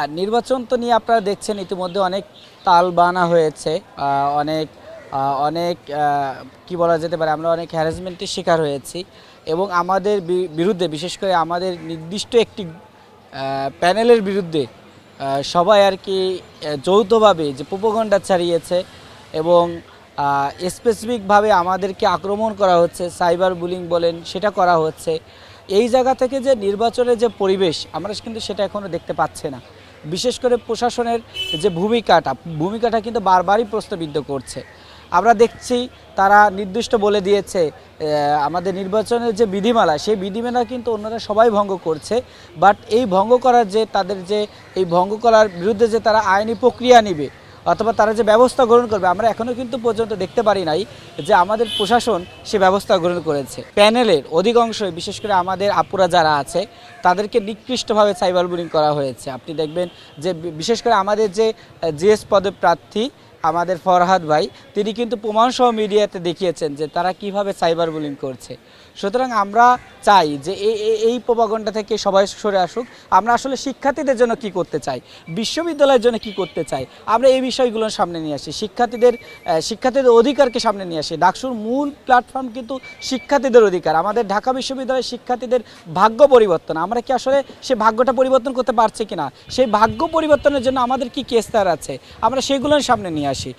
আর নির্বাচন তো নিয়ে আপনারা দেখছেন, ইতিমধ্যে অনেক তাল বানা হয়েছে অনেক অনেক কি বলা যেতে পারে, আমরা অনেক হ্যারাসমেন্টের শিকার হয়েছি এবং আমাদের বিরুদ্ধে, বিশেষ করে আমাদের নির্দিষ্ট একটি প্যানেলের বিরুদ্ধে সবাই আর কি যৌথভাবে যে প্রোপোগন্ডা ছাড়িয়েছে এবং স্পেসিফিকভাবে আমাদেরকে আক্রমণ করা হচ্ছে সাইবার বুলিং বলেন, সেটা করা হচ্ছে। এই জায়গা থেকে যে নির্বাচনের যে পরিবেশ, আমরা কিন্তু সেটা এখনও দেখতে পাচ্ছি না। বিশেষ করে প্রশাসনের যে ভূমিকাটা ভূমিকাটা কিন্তু বারবারই প্রশ্নবিদ্ধ করছে। আমরা দেখছি তারা নির্দিষ্ট বলে দিয়েছে আমাদের নির্বাচনের যে বিধিমালা, সেই বিধিমালা কিন্তু অন্যরা সবাই ভঙ্গ করছে। বাট এই ভঙ্গ করার যে, তাদের যে, এই ভঙ্গ করার বিরুদ্ধে যে তারা আইনি প্রক্রিয়া নিবে অথবা তারা যে ব্যবস্থা গ্রহণ করবে, আমরা এখনও কিন্তু পর্যন্ত দেখতে পারি নাই যে আমাদের প্রশাসন সে ব্যবস্থা গ্রহণ করেছে। প্যানেলের অধিকাংশই, বিশেষ করে আমাদের আপুরা যারা আছে, তাদেরকে নিকৃষ্টভাবে সাইবার বুলিং করা হয়েছে। আপনি দেখবেন যে বিশেষ করে আমাদের যে জিএস পদপ্রার্থী আমাদের ফরহাদ ভাই, তিনি কিন্তু প্রমাণসহ মিডিয়াতে দেখিয়েছেন যে তারা কীভাবে সাইবার বুলিং করছে। সুতরাং আমরা চাই যে এই প্রবাগনটা থেকে সবাই সরে আসুক। আমরা আসলে শিক্ষার্থীদের জন্য কি করতে চাই? বিশ্ববিদ্যালয়ের জন্য কি করতে চাই? আমরা এই বিষয়গুলো সামনে নিয়ে আসি। শিক্ষার্থীদের শিক্ষার্থীদের অধিকারকে সামনে নিয়ে আসি। ডাকসুর মূল প্ল্যাটফর্ম কিন্তু শিক্ষার্থীদের অধিকার। আমাদের ঢাকা বিশ্ববিদ্যালয়ের শিক্ষার্থীদের ভাগ্য পরিবর্তন। আমরা কি আসলে সে ভাগ্যটা পরিবর্তন করতে পারছি কিনা? সেই ভাগ্য পরিবর্তনের জন্য আমাদের কি কেস্তার আছে? আমরা সেগুলোর সামনে নিয়ে আসি। нашій